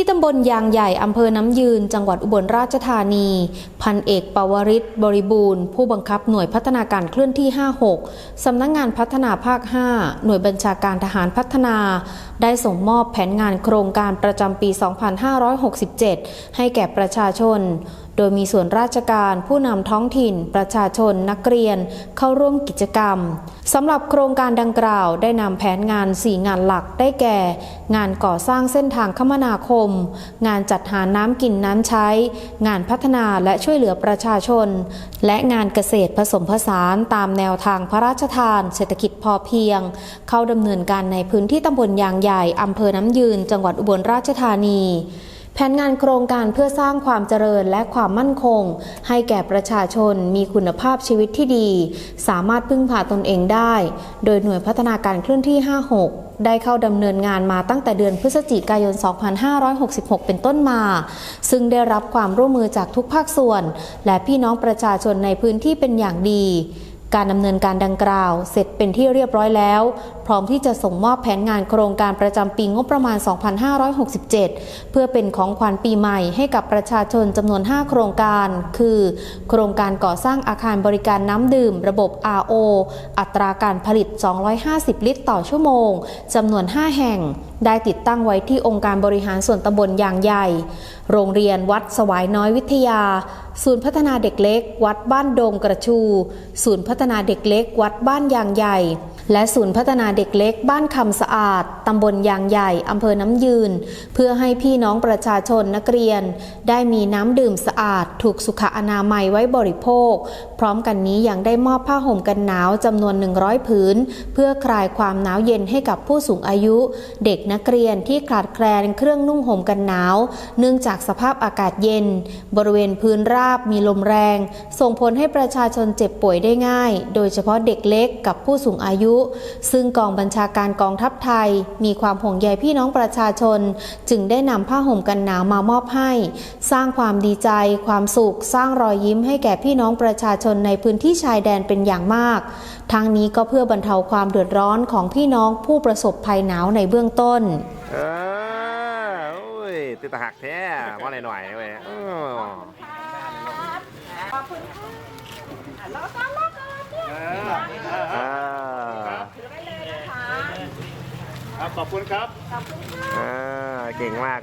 ที่ตำบลยางใหญ่อำเภอน้ำยืน จังหวัดอุบลราชธานี พันเอกปวริศบริบูรณ์ ผู้บังคับหน่วยพัฒนาการเคลื่อนที่ 56 สำนักงงานพัฒนาภาค 5 หน่วยบัญชาการทหารพัฒนา ได้ส่งมอบแผนงานโครงการประจำปี 2567 ให้แก่ประชาชน โดยมีส่วนราชการผู้นำท้องถิ่น ประชาชนนักเรียนเข้าร่วมกิจกรรมสำหรับโครงการดังกล่าวได้นำแผนงาน 4 งานหลักได้แก่ งานก่อสร้างเส้นทางคมนาคม งานจัดหาน้ำกินน้ำใช้ งานพัฒนาและช่วยเหลือประชาชน และงานเกษตรผสมผสานตามแนวทางพระราชทาน เศรษฐกิจพอเพียง เข้าดำเนินการในพื้นที่ตำบลยางใหญ่อำเภอน้ำยืน จังหวัดอุบลราชธานี ผนงานโครงการเพื่อสร้างความเจริญและความมั่นคง ให้แก่ประชาชนมีคุณภาพชีวิตที่ดี สามารถพึ่งพาตนเองได้ โดยหน่วยพัฒนาการเคลื่อนที่ 56ได้เข้าดำเนินงานมาตั้งแต่เดือนพฤศจิกายน 2566 เป็นต้นมา ซึ่งได้รับความร่วมมือจากทุกภาคส่วน และพี่น้องประชาชนในพื้นที่เป็นอย่างดี การดำเนินการดังกล่าวเสร็จเป็นที่เรียบร้อยแล้ว พร้อมที่จะส่งมอบแผนงานโครงการประจำปีงบประมาณ 2567 เพื่อเป็นของขวัญปีใหม่ให้กับประชาชนจำนวน 5 โครงการ คือ โครงการก่อสร้างอาคารบริการน้ำดื่ม ระบบ RO อัตราการผลิต 250 ลิตรต่อชั่วโมงจำนวน 5 แห่ง ได้ติดตั้งไว้ที่องค์การบริหารส่วนตำบลยางใหญ่ โรงเรียนวัดสวายน้อยวิทยา ศูนย์พัฒนาเด็กเล็ก วัดบ้านดงกระชู ศูนย์พัฒนาเด็กเล็ก วัดบ้านยางใหญ่ และศูนย์พัฒนาเด็กเล็กบ้านคำสะอาด ตำบลยางใหญ่ อำเภอน้ำยืน เพื่อให้พี่น้องประชาชนนักเรียน ได้มีน้ำดื่มสะอาด ถูกสุขอนามัยไว้บริโภค พร้อมกันนี้ยังได้มอบผ้าห่มกันหนาวจำนวน 100 ผืน เพื่อคลายความหนาวเย็นให้กับผู้สูงอายุ เด็กนักเรียนที่ขาดแคลนเครื่องนุ่งห่มกันหนาว เนื่องจากสภาพอากาศเย็น บริเวณพื้นราบมีลมแรง ส่งผลให้ประชาชนเจ็บป่วยได้ง่าย โดยเฉพาะเด็กเล็กกับผู้สูงอายุซึ่งกองบัญชาการกองทัพไทย มีความห่วงใยพี่น้องประชาชน จึงได้นำผ้าห่มกันหนาวมามอบให้ สร้างความดีใจ ความสุข สร้างรอยยิ้มให้แก่พี่น้องประชาชนในพื้นที่ชายแดนเป็นอย่างมาก ทั้งนี้ก็เพื่อบรรเทาความเดือดร้อนของพี่น้องผู้ประสบภัยหนาวในเบื้องต้นเออโอ้ยติดตะหักแท้ว่าหน่อยหน่อยๆเว้ยเออขอบคุณค่ะอะรอก่อนรอก่อนเนี่ย อ่า ถือไว้เลยนะ คะครับขอบคุณครับขอบคุณค่ะอ่าเก่งมาก